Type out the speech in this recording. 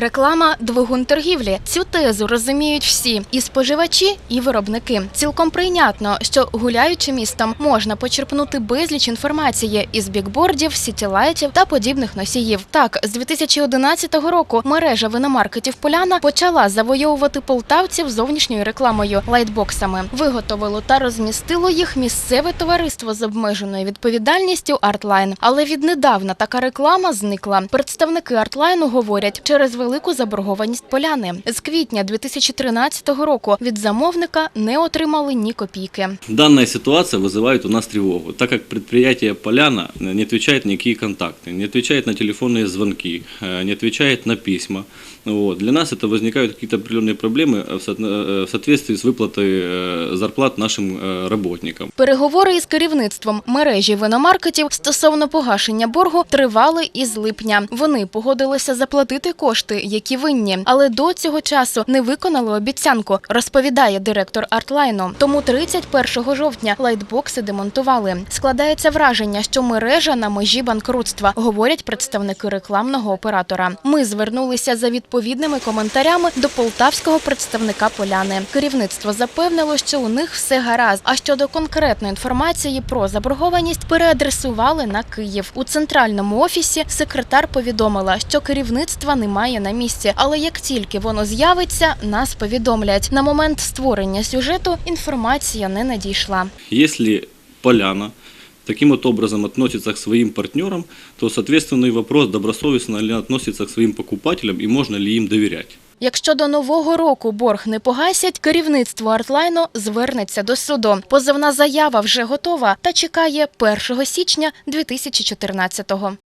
Реклама двигун торгівлі. Цю тезу розуміють всі і споживачі, і виробники. Цілком прийнятно, що гуляючи містом можна почерпнути безліч інформації із бікбордів, сітілайтів та подібних носіїв. Так, з 2011 року мережа виномаркетів Поляна почала завойовувати полтавців зовнішньою рекламою лайтбоксами. Виготовило та розмістило їх місцеве товариство з обмеженою відповідальністю Artline. Але віднедавна така реклама зникла. Представники Артлайну говорять через велику заборгованість поляни. З квітня 2013 року від замовника не отримали ні копійки. Данная ситуация вызывает у нас тревогу, так как предприятие «Поляна» не отвечает на никакие контакты, не отвечает на телефонные звонки, э, не отвечает на письма. Вот. Для нас это возникают какие-то определенные проблемы в со- э, в соответствии с выплатой э, зарплат нашим э, работникам. Переговори із керівництвом мережі виномаркетів стосовно погашення боргу тривали із липня. Вони погодилися заплатити кошти, які винні, але до цього часу не виконали обіцянку, розповідає директор Артлайну. Тому 31 жовтня лайтбокси демонтували. Складається враження, що мережа на межі банкрутства, говорять представники рекламного оператора. Ми звернулися за відповідними коментарями до полтавського представника поляни. Керівництво запевнило, що у них все гаразд. А щодо конкретної інформації про заборгованість переадресували на Київ. У центральному офісі секретар повідомила, що керівництва немає на місці, але як тільки воно з'явиться, нас повідомлять. На момент створення сюжету інформація не надійшла. Если «Поляна» таким вот образом относится к своим партнерам, то соответственный вопрос, добросовестно ли относится к своим покупателям и можно ли им доверять. Якщо до нового року борг не погасять, керівництво Артлайну звернеться до суду. Позовна заява вже готова та чекає 1 січня 2014-го.